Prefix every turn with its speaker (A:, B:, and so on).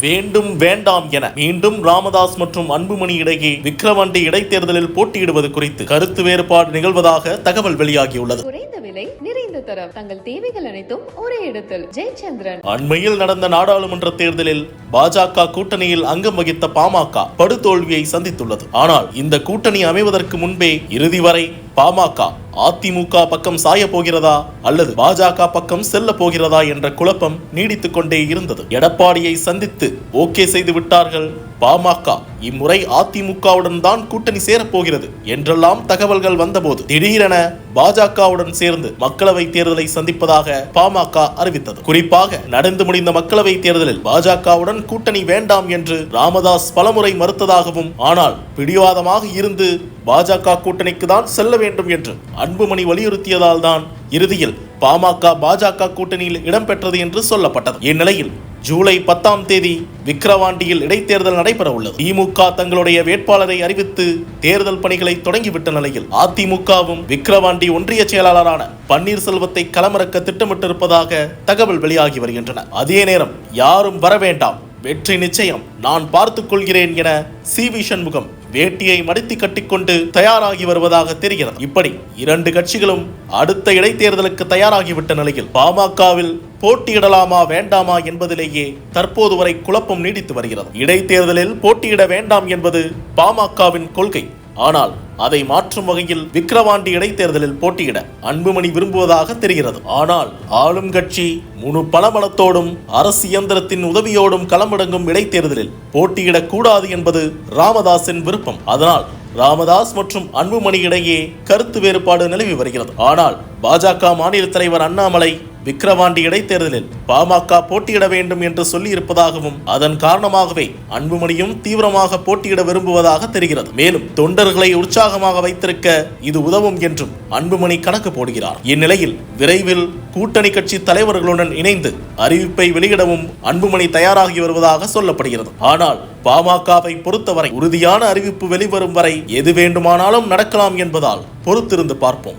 A: வேண்டும் வேண்டாம் என மீண்டும் ராமதாஸ் மற்றும் அன்புமணி இடையே விக்கிரவாண்டி இடைத்தேர்தலில் போட்டியிடுவது குறித்து கருத்து வேறுபாடு நிகழ்வதாக தகவல் வெளியாகியுள்ளது.
B: குறைந்த விலை நிறைந்த தரம் தங்கள் தேவைகள் அனைத்தும் ஒரே இடத்தில். ஜெயச்சந்திரன்.
A: அண்மையில் நடந்த நாடாளுமன்ற தேர்தலில் பாஜக கூட்டணியில் அங்கம் வகித்த பாமக படுதோல்வியை சந்தித்துள்ளது. ஆனால் இந்த கூட்டணி அமைவதற்கு முன்பே இறுதி வரை பாமக அதிமுக பக்கம் சாய போகிறதா அல்லது பாஜக பக்கம் செல்ல போகிறதா என்ற குழப்பம் நீடித்துக் கொண்டே இருந்தது. எடப்பாடியை சந்தித்து ஓகே செய்து விட்டார்கள் பாமக. இம்முறை அதிமுகவுடன் தான் கூட்டணி சேரப் போகிறது என்றெல்லாம் தகவல்கள் வந்தபோது திடீரென பாஜகவுடன் சேர்ந்து மக்களவை தேர்தலை சந்திப்பதாக பாமக அறிவித்தது. குறிப்பாக நடந்து முடிந்த மக்களவை தேர்தலில் பாஜகவுடன் கூட்டணி வேண்டாம் என்று ராமதாஸ் பலமுறை மறுத்ததாகவும் ஆனால் பிடிவாதமாக இருந்து பாஜக கூட்டணிக்கு தான் செல்ல வேண்டும் என்று அன்புமணி வலியுறுத்தியதால் தான் இறுதியில் பாமக பாஜக கூட்டணியில் இடம்பெற்றது என்று சொல்லப்பட்டது. இந்நிலையில் ஜூலை பத்தாம் தேதி விக்கிரவாண்டியில் இடைத்தேர்தல் நடைபெற உள்ளது திமுக தங்களுடைய வேட்பாளரை அறிவித்து தேர்தல் பணிகளை தொடங்கிவிட்ட நிலையில் அதிமுகவும் விக்கிரவாண்டி ஒன்றிய செயலாளரான பன்னீர்செல்வத்தை களமிறக்க திட்டமிட்டிருப்பதாக தகவல் வெளியாகி வருகின்றன. அதே நேரம் யாரும் வர வேண்டாம் வெற்றி நிச்சயம் நான் பார்த்துக் கொள்கிறேன் என சி. வி. சண்முகம் வேட்டியை மடித்து கட்டிக்கொண்டு தயாராகி வருவதாக தெரிகிறது. இப்படி இரண்டு கட்சிகளும் அடுத்த இடைத்தேர்தலுக்கு தயாராகிவிட்ட நிலையில் பாமகவில் போட்டியிடலாமா வேண்டாமா என்பதிலேயே தற்போது வரை குழப்பம் நீடித்து வருகிறது. இடைத்தேர்தலில் போட்டியிட வேண்டாம் என்பது பாமகவின் கொள்கை. ஆனால் அதை மாற்றும் வகையில் விக்கிரவாண்டி இடைத்தேர்தலில் போட்டியிட அன்புமணி விரும்புவதாக தெரிகிறது. ஆனால் ஆளும் கட்சி முழு பலபலத்தோடும் அரசு இயந்திரத்தின் உதவியோடும் களமடங்கும் இடைத்தேர்தலில் போட்டியிடக் கூடாது என்பது ராமதாஸின் விருப்பம். அதனால் ராமதாஸ் மற்றும் அன்புமணி இடையே கருத்து வேறுபாடு நிலவி வருகிறது. ஆனால் பாஜக மாநில தலைவர் அண்ணாமலை விக்கிரவாண்டி இடைத்தேர்தலில் பாமக போட்டியிட வேண்டும் என்று சொல்லியிருப்பதாகவும் அதன் காரணமாகவே அன்புமணியும் தீவிரமாக போட்டியிட விரும்புவதாக தெரிகிறது. மேலும் தொண்டர்களை உற்சாகமாக வைத்திருக்க இது உதவும் என்றும் அன்புமணி கணக்கு போடுகிறார். இந்நிலையில் விரைவில் கூட்டணி கட்சி தலைவர்களுடன் இணைந்து அறிவிப்பை வெளியிடவும் அன்புமணி தயாராகி வருவதாக சொல்லப்படுகிறது. ஆனால் பாமகவை பொறுத்தவரை உறுதியான அறிவிப்பு வெளிவரும் வரை எது வேண்டுமானாலும் நடக்கலாம் என்பதால் பொறுத்திருந்து பார்ப்போம்.